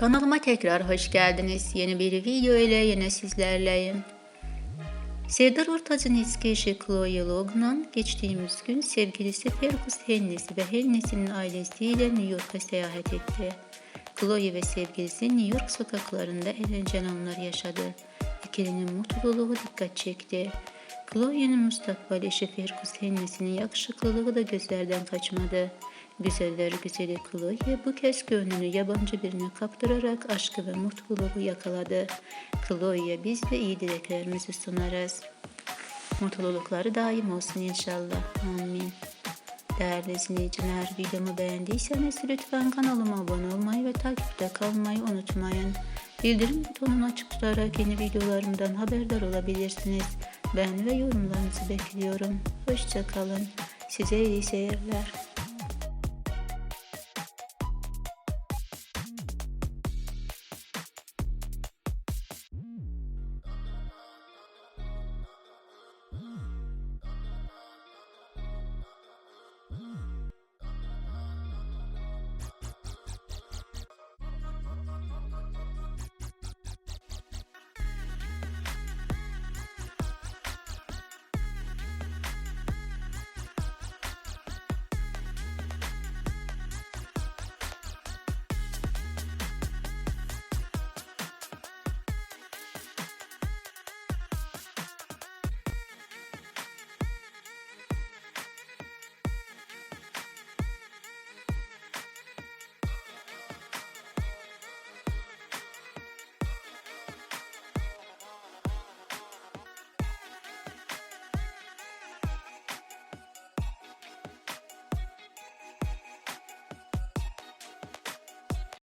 Kanalıma tekrar hoş geldiniz. Yeni bir video ile yine sizlerleyim. Serdar Ortaç'ın eski eşi Chloe Logan geçtiğimiz gün sevgilisi Fergus Hennessy ve Hennessy'nin ailesiyle New York'a seyahat etti. Chloe ve sevgilisi New York sokaklarında eğlenceli anlar yaşadı. İkilinin mutluluğu dikkat çekti. Chloe'nin müstakbel eşi Fergus Hennessy'nin yakışıklılığı da gözlerden kaçmadı. Güzeller güzeli Chloe bu kez gönlünü yabancı birine kaptırarak aşkı ve mutluluğu yakaladı. Chloe'ye biz de iyi dileklerimizi sunarız. Mutlulukları daim olsun inşallah. Amin. Değerli izleyiciler, videomu beğendiyseniz lütfen kanalıma abone olmayı ve takipte kalmayı unutmayın. Bildirim butonunu açık tutarak yeni videolarımdan haberdar olabilirsiniz. Beğeni ve yorumlarınızı bekliyorum. Hoşçakalın. Size iyi seyirler.